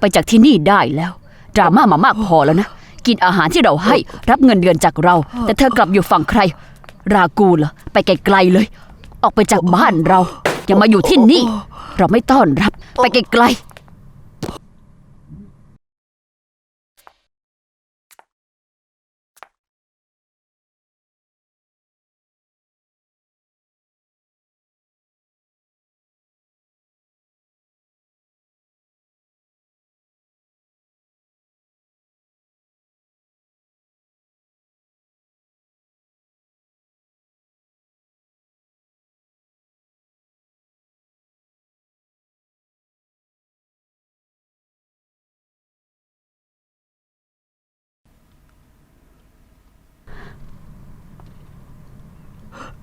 ไปจากที่นี่ได้แล้วดราม่ามามากพอแล้วนะ กินอาหารที่เราให้รับเงินเดือนจากเรา แต่เธอกลับอยู่ฝั่งใคร รากูเหรอไปไกลๆเลย ออกไปจากบ้านเรา อย่ามาอยู่ที่นี่ เราไม่ต้อนรับ ไปไกลๆ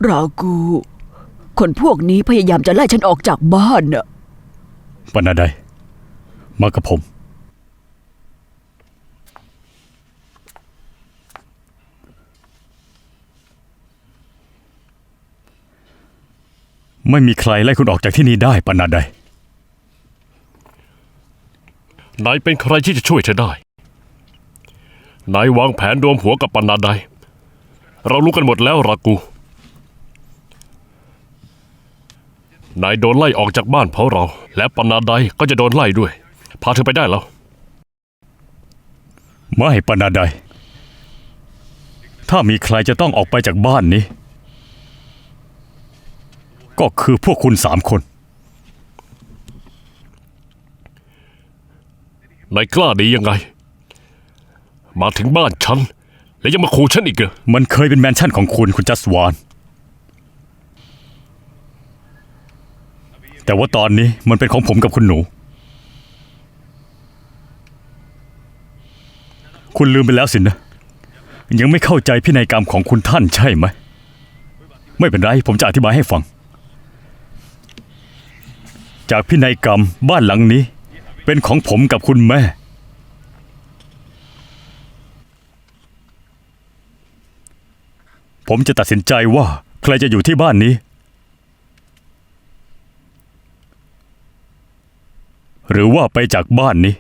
รากู คนพวกนี้พยายามจะไล่ฉันออกจากบ้านน่ะปนาไดมากับผม ไม่มีใครไล่คุณออกจากที่นี่ได้ปนาไดนายเป็นใครที่จะช่วยเธอได้ นายวางแผนรวมหัวกับปนาไดเรารู้กันหมดแล้วรากู นายโดนไล่ออกจากบ้านเพราะเรา และปนาไดก็จะโดนไล่ด้วย พาเธอไปได้แล้ว ไม่ปนาไดถ้ามีใครจะต้องออกไปจากบ้านนี้ ก็คือพวกคุณสามคนนายกล้าดียังไง มาถึงบ้านฉัน แล้วยังมาขู่ฉันอีกเหรอมันเคยเป็นแมนชั่นของคุณคุณจัสวาน แต่ว่าตอนนี้มันเป็นของผมกับคุณหนู คุณลืมไปแล้วสินะ ยังไม่เข้าใจพินัยกรรมของคุณท่านใช่ไหม ไม่เป็นไร ผมจะอธิบายให้ฟัง จากพินัยกรรมบ้านหลังนี้ เป็นของผมกับคุณแม่ ผมจะตัดสินใจว่าใครจะอยู่ที่บ้านนี้ หรือว่าไปจากบ้านนี้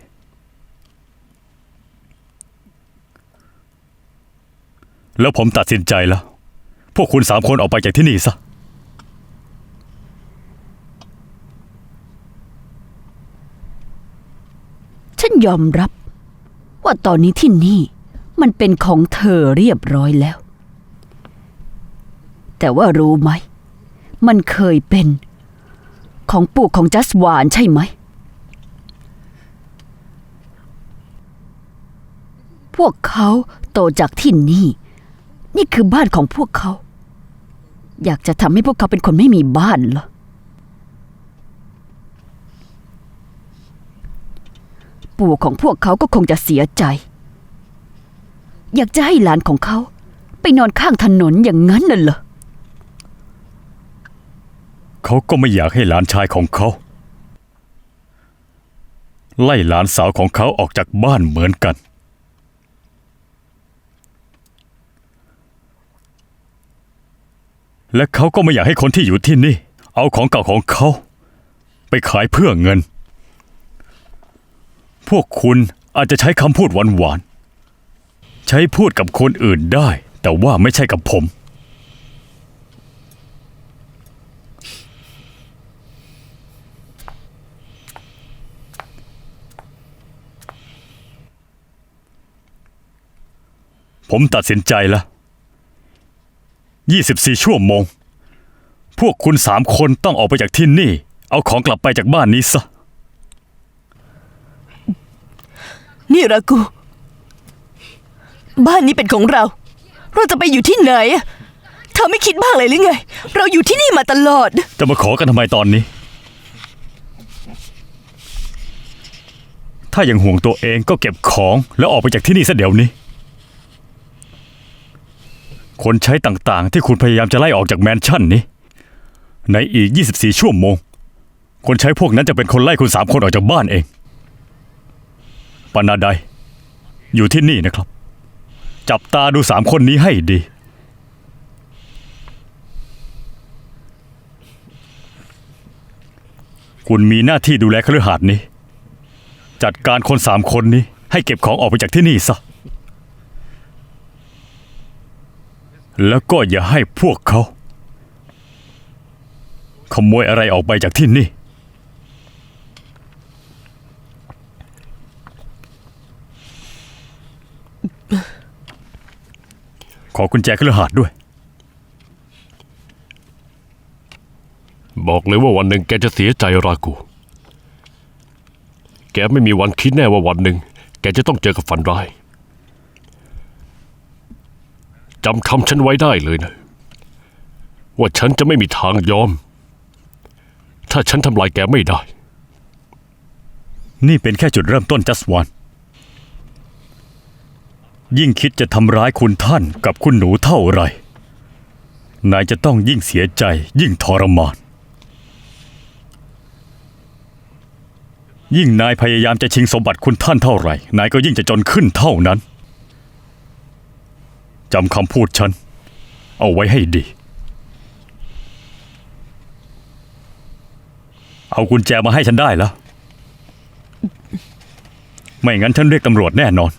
แล้วผมตัดสินใจแล้ว พวกคุณสามคนออกไปจากที่นี่ซะ ฉันยอมรับ ว่าตอนนี้ที่นี่ มันเป็นของเธอเรียบร้อยแล้ว แต่ว่ารู้ไหม มันเคยเป็น ของปู่ของจัสวานใช่ไหม พวกเขาโตจากที่นี่ นี่คือบ้านของพวกเขา อยากจะทำให้พวกเขาเป็นคนไม่มีบ้านเหรอ ปู่ของพวกเขาก็คงจะเสียใจ อยากจะให้หลานของเขา ไปนอนข้างถนนอย่างนั้นน่ะเหรอ เขาก็ไม่อยากให้หลานชายของเขา ไล่หลานสาวของเขาออกจากบ้านเหมือนกัน และเขาก็ไม่อยากให้คนที่อยู่ที่นี่ เอาของเก่าของเขา ไปขายเพื่อเงิน พวกคุณอาจจะใช้คำพูดหวานๆ ใช้พูดกับคนอื่นได้ แต่ว่าไม่ใช่กับผม ผมตัดสินใจแล้ว 24 ชั่วโมง พวกคุณสามคนต้องออกไปจากที่นี่ เอาของกลับไปจากบ้านนี้ซะ นี่รากู บ้านนี้เป็นของเรา เราจะไปอยู่ที่ไหนอะเธอไม่คิดบ้างเลยหรือไง เราอยู่ที่นี่มาตลอด จะมาขอกันทำไมตอนนี้ ถ้ายังห่วงตัวเองก็เก็บของแล้วออกไปจากที่นี่ซะเดี๋ยวนี้ คนใช้ต่างๆ ที่คุณพยายามจะไล่ออกจากแมนชั่นนี้ ในอีก 24 ชั่วโมง คนใช้พวกนั้นจะเป็นคนไล่คุณสามคนออกจากบ้านเองปานาไดอยู่ที่นี่นะครับ จับตาดูสามคนนี้ให้ดี คุณมีหน้าที่ดูแลคฤหาสน์นี้ จัดการคนสามคนนี้ให้เก็บของออกไปจากที่นี่ซะ แล้วก็อย่าให้พวกเขา ขโมยอะไรออกไปจากที่นี่ ขอกุญแจเครือหาดด้วย บอกเลยว่าวันหนึ่งแกจะเสียใจรากู แกไม่มีวันคิดแน่ว่าวันหนึ่ง แกจะต้องเจอกับฝันร้าย จำคำฉันไว้ได้เลยนะ ว่าฉันจะไม่มีทางยอม ถ้าฉันทำลายแกไม่ได้ นี่เป็นแค่จุดเริ่มต้น just one ยิ่งคิดจะทำร้ายคุณท่านกับคุณหนูเท่าไร นายจะต้องยิ่งเสียใจยิ่งทรมาน ยิ่งนายพยายามจะชิงสมบัติคุณท่านเท่าไหร่ นายก็ยิ่งจะจนขึ้นเท่านั้น จำคำพูดฉัน เอาไว้ให้ดี เอากุญแจมาให้ฉันได้แล้ว ไม่งั้นฉันเรียกตำรวจแน่นอน